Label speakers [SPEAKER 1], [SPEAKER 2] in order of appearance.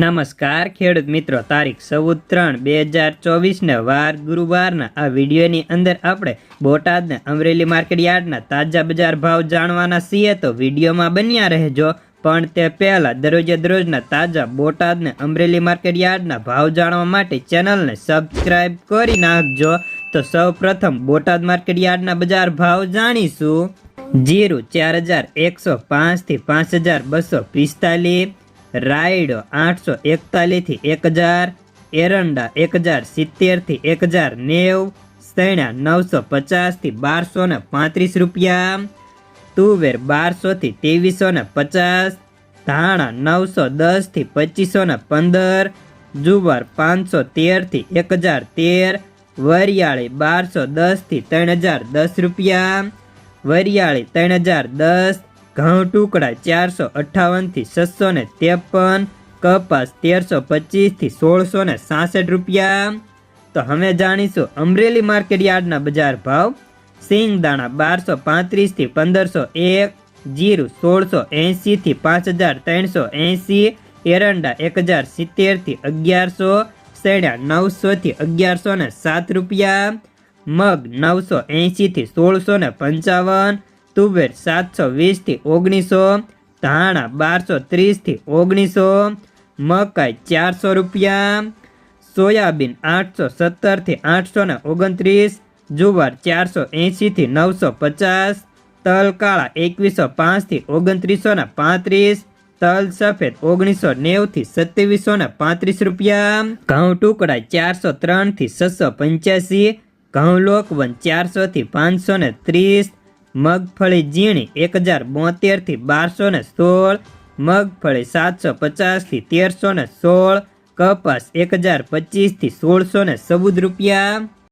[SPEAKER 1] નમસ્કાર, ખેડૂત મિત્રો. તારીખ ચૌદ ત્રણ બે હજાર ચોવીસને વાર ગુરુવારના આ વિડીયોની અંદર આપણે બોટાદના અમરેલી માર્કેટ યાર્ડના તાજા બજાર ભાવ જાણવાના છીએ તો વિડીયોમાં બન્યા રહેજો. પણ તે પહેલાં દરરોજે દરરોજના તાજા બોટાદને અમરેલી માર્કેટ યાર્ડના ભાવ જાણવા માટે ચેનલને સબસ્ક્રાઈબ કરી નાખજો. તો સૌ પ્રથમ બોટાદ માર્કેટ યાર્ડના બજાર ભાવ જાણીશું. જીરું ચાર હજાર એકસો પાંચથી પાંચ હજાર બસો પિસ્તાલીસ રાયડો આઠસો એકતાલીસથી એક હજાર, એરંડા એક હજાર સિત્તેરથી એક હજાર નેવ સૈણા નવસો પચાસથી બારસો ને પાંત્રીસ રૂપિયા, તુવેર બારસોથી ત્રેવીસો ને પચાસ, ધાણા નવસો દસથી પચીસો ને પંદર, જુવાર પાંચસો તેરથી એક હજાર તેર, વરિયાળી બારસો દસથી ત્રણ હજાર દસ રૂપિયા, વરિયાળી ત્રણ હજાર દસ ઘઉં ટુકડા ચારસો અઠ્ઠાવનથી છસો ને ત્રેપન, કપાસ તેરસો પચીસથી સોળસો ને સાસઠ રૂપિયા. તો હવે જાણીશું અમરેલી માર્કેટ યાર્ડના બજાર ભાવ. સિંગ દાણા બારસો પાંત્રીસથી પંદરસો એક, જીરું સોળસો એંશીથી પાંચ હજાર ત્રણસો એંશી એરંડા એક હજાર સિત્તેરથી અગિયારસો સેડા નવસોથી અગિયારસો ને સાત રૂપિયા, મગ નવસો એંશીથી સોળસો ને પંચાવન તુવેર સાતસો વીસથી ઓગણીસો, ધાણા બારસો ત્રીસથી ઓગણીસો, મકાઈ ચારસો રૂપિયા, સોયાબીન આઠસો સત્તરથી આઠસો ને ઓગણત્રીસ, જુવાર ચારસો એંશીથી નવસો પચાસ તલ કાળા એકવીસો પાંચથી ઓગણત્રીસો ને પાંત્રીસ, તલ સફેદ ઓગણીસો નેવથી સત્યાવીસો ને પાંત્રીસ રૂપિયા, ઘઉં ટુકડા ચારસો ત્રણથી છસો પંચ્યાસી, ઘઉં લોકવન ચારસોથી પાંચસો ને ત્રીસ મગફળી ઝીણી એક હજાર બોતેરથી બારસો ને સોળ, મગફળી સાતસો પચાસથી તેરસો ને સોળ, કપાસ એક હજાર પચીસથી સોળસો ને ચૌદ રૂપિયા.